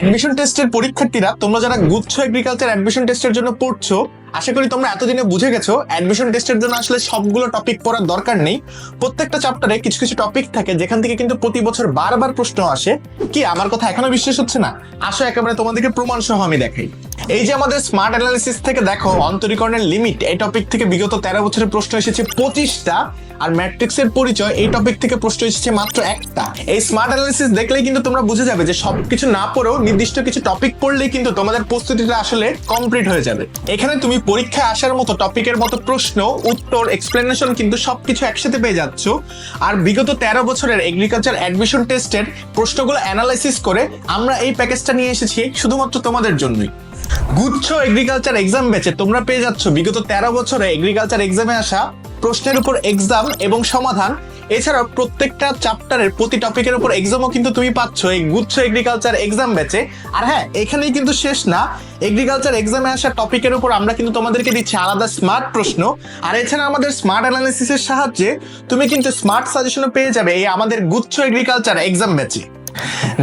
Admission টেস্টের পরীক্ষার্থীরা, তোমরা যারা গুচ্ছ এগ্রিকালচার অ্যাডমিশন টেস্টের জন্য পড়ছো, আশা করি তোমরা এতদিনে বুঝে গেছো অ্যাডমিশন টেস্টের জন্য আসলে সবগুলো টপিক পড়ার দরকার নেই। প্রত্যেকটা চ্যাপ্টারে কিছু কিছু টপিক থাকে, যেখান থেকে কিন্তু প্রতি বছর বারবার প্রশ্ন আসে, কি আমার কথা এখনও বিশ্বাস হচ্ছে না? আসো একেবারে তোমাদেরকে প্রমাণ সহ আমি দেখাই। এই যে আমাদের স্মার্ট অ্যানালিসিস থেকে দেখো, অন্তরীকরণের লিমিট এই টপিক থেকে বিগত তেরো বছরের প্রশ্ন এসেছে পঁচিশটা। আর ম্যাট্রিক্সের পরিচয় এই টপিক থেকে প্রশ্ন এসেছে মাত্র একটা। এই স্মার্ট অ্যানালিসিস দেখলেই কিন্তু তোমরা বুঝে যাবে যে সবকিছু না পড়েও নির্দিষ্ট কিছু টপিক পড়লেই কিন্তু তোমাদের প্রস্তুতিটা আসলে কমপ্লিট হয়ে যাবে। এখানে তুমি পরীক্ষায় আসার মতো টপিকের মতো প্রশ্ন, উত্তর এক্সপ্লেনেশন কিন্তু সবকিছু একসাথে পেয়ে যাচ্ছ। আর বিগত তেরো বছরের এগ্রিকালচার অ্যাডমিশন টেস্টের প্রশ্নগুলো অ্যানালাইসিস করে আমরা এই প্যাকেজটা নিয়ে এসেছি শুধুমাত্র তোমাদের জন্যই। গুচ্ছ এগ্রিকালচার এক্সাম ব্যাচে তোমরা পেয়ে যাচ্ছ বিগত তেরো বছরে এগ্রিকালচার এক্সামে আসা প্রশ্নের উপর এক্সাম এবং সমাধান। এছাড়াও প্রত্যেকটা চ্যাপ্টারের প্রতি টপিকের উপর এক্সামও কিন্তু তুমি পাচ্ছ এই গুচ্ছ এগ্রিকালচার এক্সাম ব্যাচে আর হ্যাঁ এখানেই কিন্তু শেষ না। এগ্রিকালচার এক্সামে আসা টপিকের উপর আমরা কিন্তু তোমাদেরকে দিচ্ছি আলাদা স্মার্ট প্রশ্ন। আর এছাড়া আমাদের স্মার্ট অ্যানালিসিসের সাহায্যে তুমি কিন্তু স্মার্ট সাজেশনও পেয়ে যাবে এই আমাদের গুচ্ছ এগ্রিকালচার এক্সাম ব্যাচে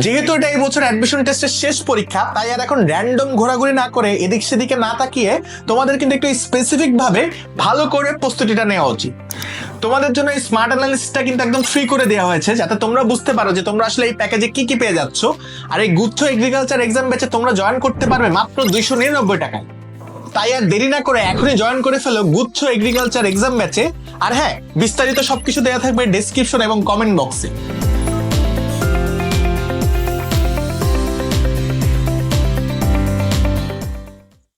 যেহেতু এটা এই বছর অ্যাডমিশন টেস্টের শেষ পরীক্ষা, তাই আর এখন র্যান্ডম ঘোরাঘুরি না করে এদিক সেদিকে না তাকিয়ে তোমাদের কিন্তু একটু স্পেসিফিক ভাবে ভালো করে প্রস্তুতিটা নেওয়া উচিত। তোমাদের জন্য এই স্মার্ট অ্যানালিসিসটা কিন্তু একদম ফ্রি করে দেওয়া হয়েছে, যাতে তোমরা বুঝতে পারো যে তোমরা আসলে এই প্যাকেজে কি কি পেয়ে যাচ্ছ। আর এই গুচ্ছ এগ্রিকালচার এক্সাম ব্যাচে তোমরা জয়েন করতে পারবে মাত্র দুইশো নিরানব্বই টাকায়। তাই আর দেরি না করে এখনই জয়েন করে ফেলো গুচ্ছ এগ্রিকালচার এক্সাম ব্যাচে আর হ্যাঁ বিস্তারিত সবকিছু দেওয়া থাকবে ডেসক্রিপশন এবং কমেন্ট বক্সে